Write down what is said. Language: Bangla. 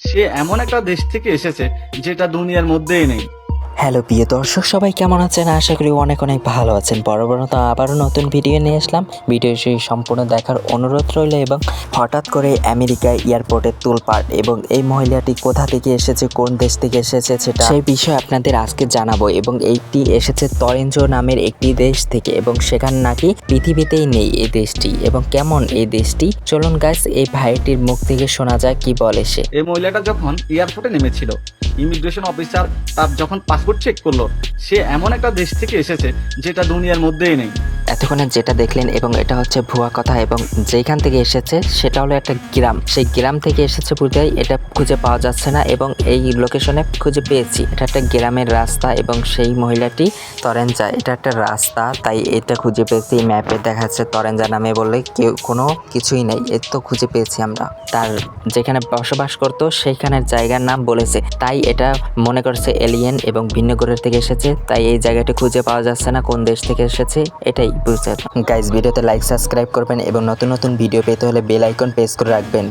সে এমন একটা দেশ থেকে এসেছে যেটা দুনিয়ার মধ্যেই নেই। হ্যালো প্রিয় দর্শক, সবাই কেমন আছেন? আশা করি অনেক অনেক ভালো আছেন। বরাবরত আবারও নতুন ভিডিও নিয়ে আসলাম। ভিডিও সেই সম্পূর্ণ দেখার অনুরোধ রইল এবং হঠাৎ করে আমেরিকা এয়ারপোর্টে তুলপাট এবং এই মহিলাটি কোথা থেকে এসেছে, কোন দেশ থেকে এসেছে সেটা সেই বিষয়ে আপনাদের আজকে জানাব এবং এইটি এসেছে তরেঞ্জো নামের একটি দেশ থেকে এবং সেখানে নাকি পৃথিবীতেই নেই এই দেশটি এবং কেমন এই দেশটি? চলুন গাইস এই ভাইটির মুখ থেকে শোনা যায় কি বলে সে। এই মহিলাটা যখন এয়ারপোর্টে নেমেছিল ইমিগ্রেশন অফিসার তার যখন পাসপোর্ট চেক করল, সে এমন একটা দেশ থেকে এসেছে যেটা দুনিয়ার মধ্যেই নেই। এতক্ষণে যেটা দেখলেন এবং এটা হচ্ছে ভুয়া কথা এবং যেখান থেকে এসেছে সেটা হলো একটা গ্রাম। সেই গ্রাম থেকে এসেছে বুঝেই এটা খুঁজে পাওয়া যাচ্ছে না এবং এই লোকেশনে খুঁজে পেয়েছি। এটা একটা গ্রামের রাস্তা এবং সেই মহিলাটি তরেঞ্জা। এটা একটা রাস্তা, তাই এটা খুঁজে পেয়েছি। ম্যাপে দেখা যাচ্ছে তরেঞ্জা নামে বললে কেউ, কোনো কিছুই নেই। এর তো খুঁজে পেয়েছি আমরা। তার যেখানে বসবাস করতো সেইখানের জায়গার নাম বলেছে। তাই এটা মনে করছে এলিয়েন এবং ভিন্ন গ্রহের থেকে এসেছে। তাই এই জায়গাটি খুঁজে পাওয়া যাচ্ছে না, কোন দেশ থেকে এসেছে, এটাই। বুঝতে গাইজ ভিডিওতে লাইক সাবস্ক্রাইব করবেন এবং নতুন নতুন ভিডিও পেতে হলে বেল আইকন প্রেস করে রাখবেন।